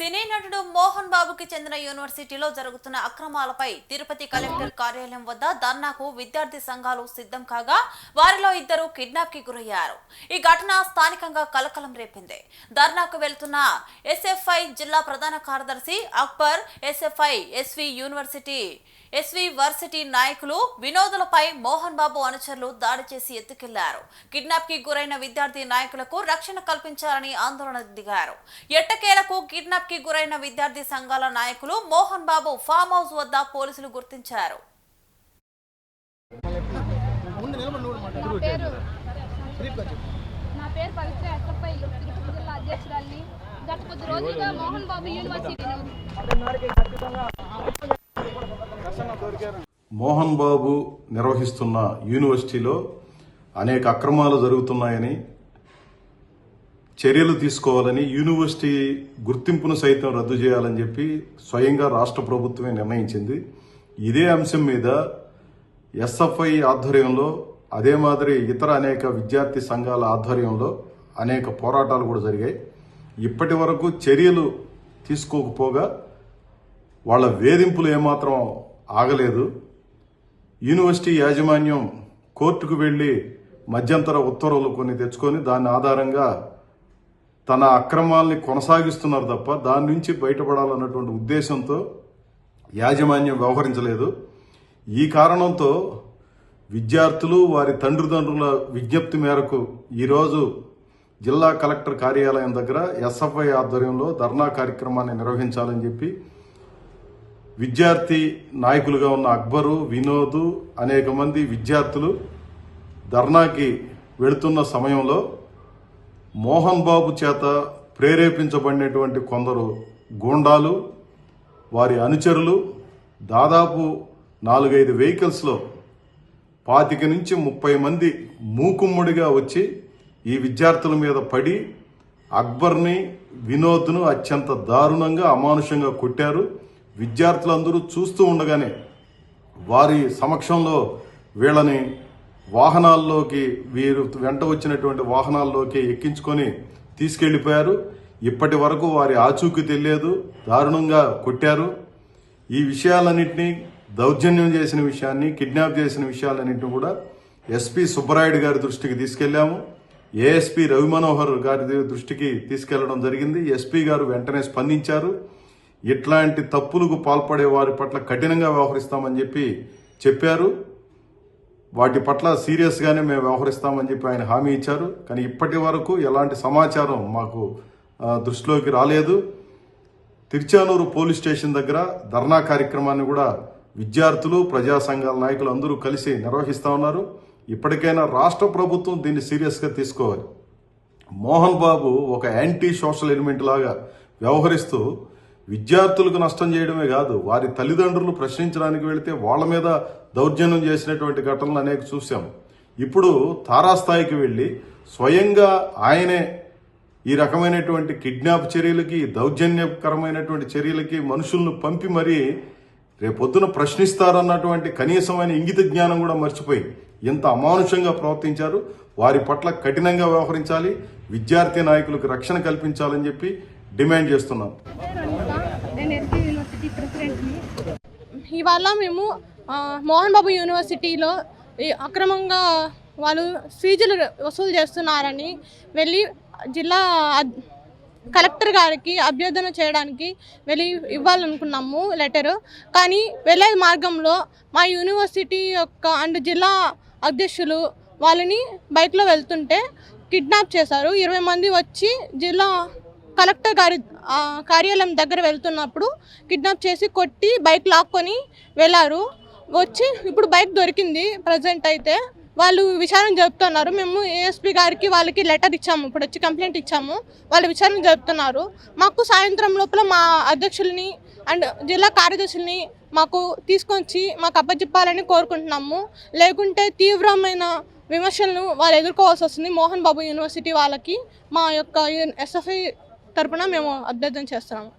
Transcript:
సినీ నటుడు మోహన్ బాబుకి చెందిన యూనివర్సిటీలో జరుగుతున్న అక్రమాలపై తిరుపతి కలెక్టర్ కార్యాలయం వద్ద ధర్నాకు విద్యార్థి సంఘాలు సిద్ధం కాగా వారిలో ఇద్దరు కిడ్నాప్కి గురయ్యారు. ఈ ఘటన స్థానికంగా కలకలం రేపింది. ధర్నాకు వెళ్తున్న ఎస్ఎఫ్ఐ జిల్లా ప్రధాన కార్యదర్శి Akbar SFI SV university SV varsity నాయకులు వినోదులపై మోహన్ బాబు అనుచరులు దాడి చేసి ఎత్తుకెళ్ళారు. కిడ్నాప్కి గురైన విద్యార్థి నాయకులకు రక్షణ కల్పించాలని ఆందోళన దిగారు. ఎట్టకేలకు కిడ్నాప్ కి గురైన విద్యార్థి సంఘాల నాయకులు మోహన్ బాబు ఫామ్ హౌస్ వద్ద పోలీసులు గుర్తించారు. నా పేరు నా పేరు పవిత్ర ఎస్ఎఫ్ఐ తిరుపతి జిల్లా అధ్యక్షురాలిని. గత కొద్ది రోజులుగా మోహన్ బాబు యూనివర్సిటీలో మోహన్ బాబు నిర్వహిస్తున్న యూనివర్సిటీలో అనేక అక్రమాలు జరుగుతున్నాయని చర్యలు తీసుకోవాలని యూనివర్సిటీ గుర్తింపును సైతం రద్దు చేయాలని చెప్పి స్వయంగా రాష్ట్ర ప్రభుత్వమే నిర్ణయించింది. ఇదే అంశం మీద ఎస్ఎఫ్ఐ ఆధ్వర్యంలో అదే మాదిరి ఇతర అనేక విద్యార్థి సంఘాల ఆధ్వర్యంలో అనేక పోరాటాలు కూడా జరిగాయి. ఇప్పటి వరకు చర్యలు తీసుకోకపోగా వాళ్ళ వేధింపులు ఏమాత్రం ఆగలేదు. యూనివర్సిటీ యాజమాన్యం కోర్టుకు వెళ్ళి మధ్యంతర ఉత్తర్వులు కొన్ని తెచ్చుకొని దాని ఆధారంగా తన అక్రమాల్ని కొనసాగిస్తున్నారు తప్ప దాని నుంచి బయటపడాలన్నటువంటి ఉద్దేశంతో యాజమాన్యం వ్యవహరించలేదు. ఈ కారణంతో విద్యార్థులు వారి తండ్రిదండ్రుల విజ్ఞప్తి మేరకు ఈరోజు జిల్లా కలెక్టర్ కార్యాలయం దగ్గర ఎస్ఎఫ్ఐ ఆధ్వర్యంలో ధర్నా కార్యక్రమాన్ని నిర్వహించాలని చెప్పి విద్యార్థి నాయకులుగా ఉన్న అక్బరు వినోద్ అనేక మంది విద్యార్థులు ధర్నాకి వెళుతున్న సమయంలో మోహన్ బాబు చేత ప్రేరేపించబడినటువంటి కొందరు గూండాలు వారి అనుచరులు దాదాపు నాలుగైదు వెహికల్స్లో పాతిక నుంచి ముప్పై మంది మూకుమ్ముడిగా వచ్చి ఈ విద్యార్థుల మీద పడి అక్బర్ని వినోద్ను అత్యంత దారుణంగా అమానుషంగా కొట్టారు. విద్యార్థులందరూ చూస్తూ ఉండగానే వారి సమక్షంలో వీళ్ళని వాహనాల్లోకి వీరు వెంట వచ్చినటువంటి వాహనాల్లోకి ఎక్కించుకొని తీసుకెళ్ళిపోయారు. ఇప్పటి వరకు వారి ఆచూకీ తెలియదు దారుణంగా కొట్టారు. ఈ విషయాలన్నింటినీ దౌర్జన్యం చేసిన విషయాన్ని కిడ్నాప్ చేసిన విషయాలన్నింటినీ కూడా ఎస్పీ సుబ్బరాయుడు గారి దృష్టికి తీసుకెళ్ళాము ఏఎస్పీ రవి మనోహర్ గారి దృష్టికి తీసుకెళ్ళడం జరిగింది. ఎస్పీ గారు వెంటనే స్పందించారు. ఇట్లాంటి తప్పులకు పాల్పడే వారి పట్ల కఠినంగా వ్యవహరిస్తామని చెప్పి చెప్పారు. వాటి పట్ల సీరియస్గానే మేము వ్యవహరిస్తామని చెప్పి ఆయన హామీ ఇచ్చారు. కానీ ఇప్పటి వరకు ఎలాంటి సమాచారం మాకు దృష్టిలోకి రాలేదు. తిరుచానూరు పోలీస్ స్టేషన్ దగ్గర ధర్నా కార్యక్రమాన్ని కూడా విద్యార్థులు ప్రజా సంఘాల నాయకులు అందరూ కలిసి నిర్వహిస్తా ఉన్నారు. ఇప్పటికైనా రాష్ట్ర ప్రభుత్వం దీన్ని సీరియస్గా తీసుకోవాలి. మోహన్ బాబు ఒక యాంటీ సోషల్ ఎలిమెంట్ లాగా వ్యవహరిస్తూ విద్యార్థులకు నష్టం చేయడమే కాదు వారి తల్లిదండ్రులు ప్రశ్నించడానికి వెళితే వాళ్ళ మీద దౌర్జన్యం చేసినటువంటి ఘటనలు అనేక చూసాం ఇప్పుడు తారాస్థాయికి వెళ్ళి స్వయంగా ఆయనే ఈ రకమైనటువంటి కిడ్నాప్ చర్యలకి దౌర్జన్యకరమైనటువంటి చర్యలకి మనుషులను పంపి మరీ రేపొద్దున ప్రశ్నిస్తారన్నటువంటి కనీసమైన ఇంగిత జ్ఞానం కూడా మర్చిపోయి ఇంత అమానుషంగా ప్రవర్తించారు. వారి పట్ల కఠినంగా వ్యవహరించాలి. విద్యార్థి నాయకులకు రక్షణ కల్పించాలని చెప్పి డిమాండ్ చేస్తున్నాం. నేను యూనివర్సిటీ ప్రెసిడెంట్ని. ఇవాళ మేము మోహన్ బాబు యూనివర్సిటీలో అక్రమంగా వాళ్ళు ఫీజులు వసూలు చేస్తున్నారని వెళ్ళి జిల్లా కలెక్టర్ గారికి అభ్యర్థన చేయడానికి వెళ్ళి ఇవ్వాలనుకున్నాము లెటరు. కానీ వెళ్ళే మార్గంలో మా యూనివర్సిటీ యొక్క అండ్ జిల్లా అధ్యక్షులు వాళ్ళని బైక్లో వెళ్తుంటే కిడ్నాప్ చేశారు. ఇరవై మంది వచ్చి జిల్లా కలెక్టర్ గారి కార్యాలయం దగ్గర వెళ్తున్నప్పుడు కిడ్నాప్ చేసి కొట్టి బైక్ లాక్కొని వెళ్ళారు. వచ్చి ఇప్పుడు బైక్ దొరికింది ప్రజెంట్ అయితే. వాళ్ళు విచారణ జరుపుతున్నారు. మేము ఏఎస్పీ గారికి వాళ్ళకి లెటర్ ఇచ్చాము. ఇప్పుడు వచ్చి కంప్లైంట్ ఇచ్చాము. వాళ్ళు విచారణ జరుపుతున్నారు. మాకు సాయంత్రం లోపల మా అధ్యక్షుల్ని అండ్ జిల్లా కార్యదర్శుల్ని మాకు తీసుకొచ్చి మాకు అప్పచెప్పాలని కోరుకుంటున్నాము. లేకుంటే తీవ్రమైన విమర్శలను వాళ్ళు ఎదుర్కోవాల్సి వస్తుంది. మోహన్ బాబు యూనివర్సిటీ వాళ్ళకి మా యొక్క ఎస్ఎఫ్ఐ తరపున మేము అభ్యర్థన చేస్తున్నాము.